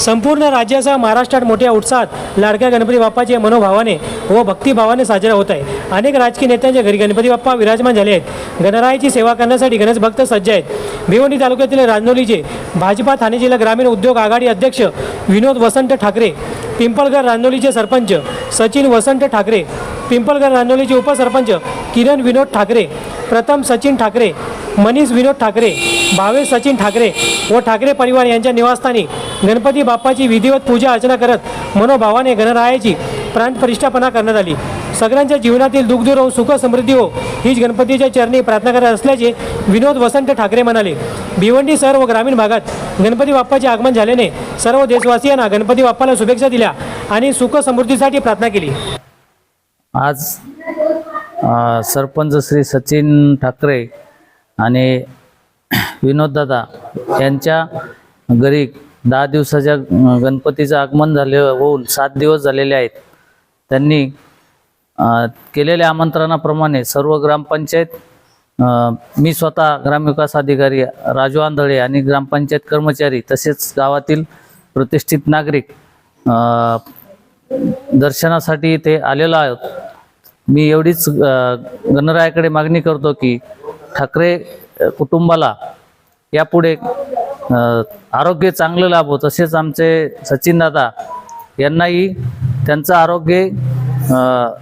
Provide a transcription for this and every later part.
संपूर्ण राज्यासह महाराष्ट्रात मोठ्या उत्साहात लाडक्या गणपती बाप्पाचे मनोभावाने व भक्तिभावाने साजरा होत आहे. अनेक राजकीय नेत्यांच्या घरी गणपती बाप्पा विराजमान झाले आहेत. गणरायाची सेवा करण्यासाठी गणेश भक्त सज्ज आहेत. भिवंडी तालुक्यातील राजनोलीचे भाजपा ठाणे जिल्हा ग्रामीण उद्योग आघाडी अध्यक्ष विनोद वसंत ठाकरे पिंपळगड रांदोलीचे सरपंच सचिन वसंत ठाकरे पिंपळगर रांदोलीचे उपसरपंच किरण विनोद ठाकरे प्रथम सचिन ठाकरे मनीष विनोद ठाकरे भावेश सचिन ठाकरे व ठाकरे परिवार यांच्या निवासस्थानी गणपती बाप्पाची विधिवत पूजा अर्चना करत मनोभावाने गणरायाची प्राणप्रतिष्ठापना करण्यात आली. सगळ्यांच्या जीवनातील दुःख दूर होऊन सुख समृद्धी हो हीच गणपतीच्या चरणी प्रार्थना करत असल्याचे विनोद वसंत ठाकरे म्हणाले. भिवंडी शहर व ग्रामीण भागात गणपती बाप्पाचे आगमन झाल्याने सर्व देशवासियांना गणपती बाप्पाला शुभेच्छा दिल्या आणि सुख समृद्धीसाठी प्रार्थना केली. आज सरपंच श्री सचिन ठाकरे आणि विनोददादा यांच्या घरी दहा दिवसाच्या गणपतीचं आगमन झाले होऊन सात दिवस झालेले आहेत. त्यांनी केलेल्या आमंत्रणाप्रमाणे सर्व ग्रामपंचायत मी स्वतः ग्रामविकास अधिकारी राजू आंधळे आणि ग्रामपंचायत कर्मचारी तसेच गावातील प्रतिष्ठित नागरिक दर्शनासाठी इथे आलेलो आहोत. मी एवढीच गणरायाकडे मागणी करतो की ठाकरे कुटुंबाला यापुढे आरोग्य चांगलं लाभो. तसेच आमचे सचिनदादा यांनाही त्यांचं आरोग्य अ,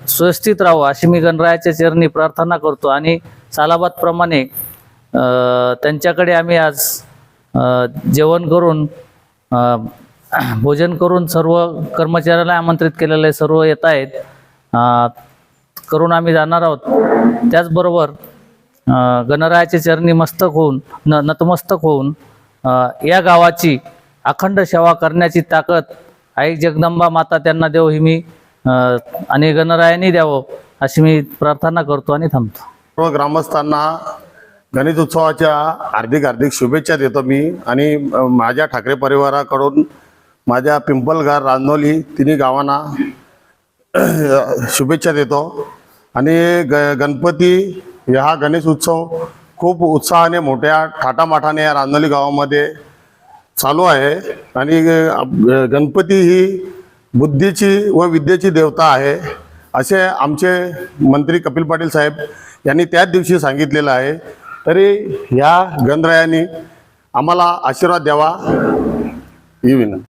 सुव्यवस्थित राहावं अशी मी गणरायाच्या चरणी प्रार्थना करतो. आणि सालाबादप्रमाणे त्यांच्याकडे आम्ही आज जेवण करून भोजन करून सर्व कर्मचाऱ्याला आमंत्रित केलेले सर्व येत आहेत. करून आम्ही जाणार आहोत. त्याचबरोबर गणरायाचे चरणी मस्तक होऊन न नतमस्तक होऊन या गावाची अखंड सेवा करण्याची ताकद आई जगदंबा माता त्यांना देव ही मी आणि गणरायाने द्यावं अशी मी प्रार्थना करतो आणि थांबतो. सर्व ग्रामस्थांना गणेश उत्सवाच्या हार्दिक हार्दिक शुभेच्छा देतो मी आणि माझ्या ठाकरे परिवाराकडून माझ्या पिंपलगार रांजोली तिन्ही गावांना शुभेच्छा देतो. आणि ग गणपती हा गणेश उत्सव खूप उत्साहाने मोठ्या थाटामाठाने या रांजली गावामध्ये चालू आहे. आणि ग- गणपती ही बुद्धीची व विद्येची देवता आहे असे आमचे मंत्री कपिल पाटील साहेब यांनी त्याच दिवशी सांगितलेलं आहे. तरी ह्या गणरायाने आम्हाला आशीर्वाद द्यावा. ही विनंती.